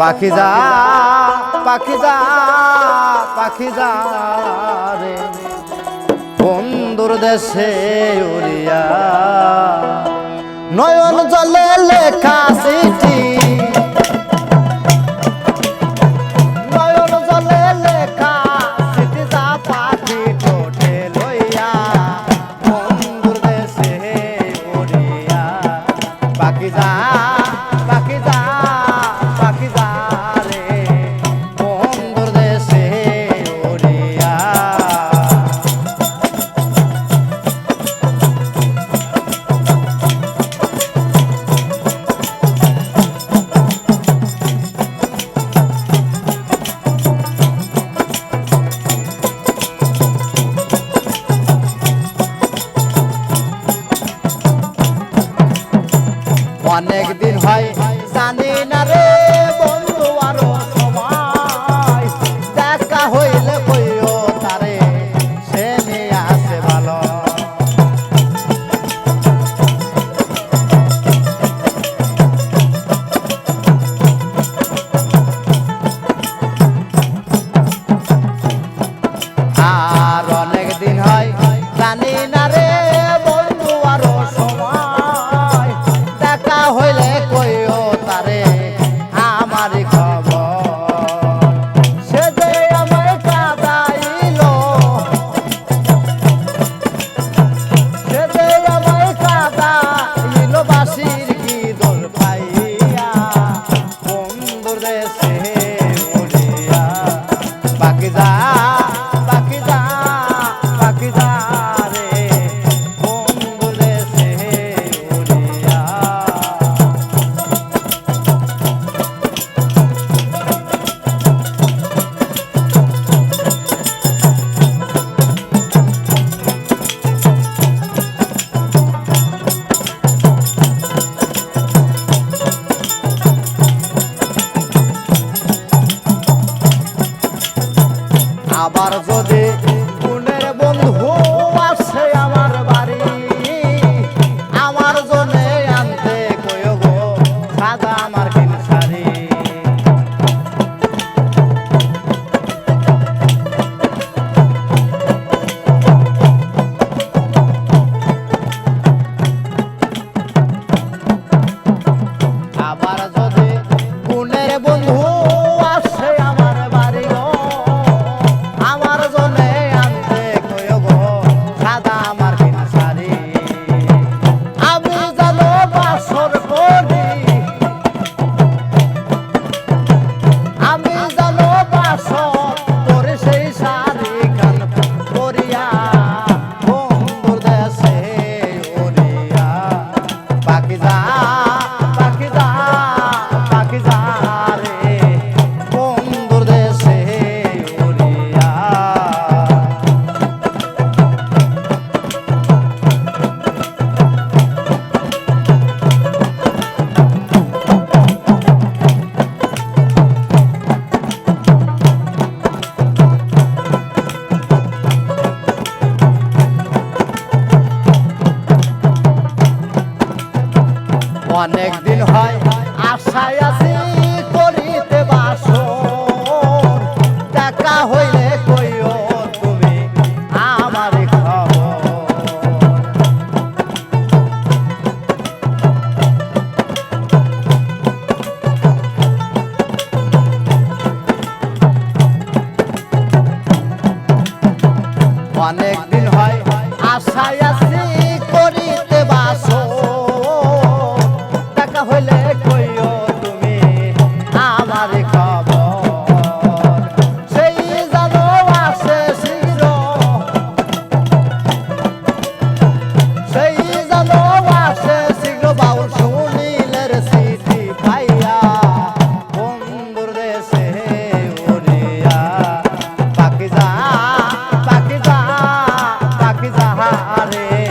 পাখি যা পাখি যা পাখি যা রে। বন্ধুর দেশে উড়িয়া নয়ন জলে লেখা জানি না রে। অনেক দিন হয় আশায় আছি করিতে বাস দেখা হইলে অনেক দিন হয় আশায় আছি করিতে বাসর। আহারে।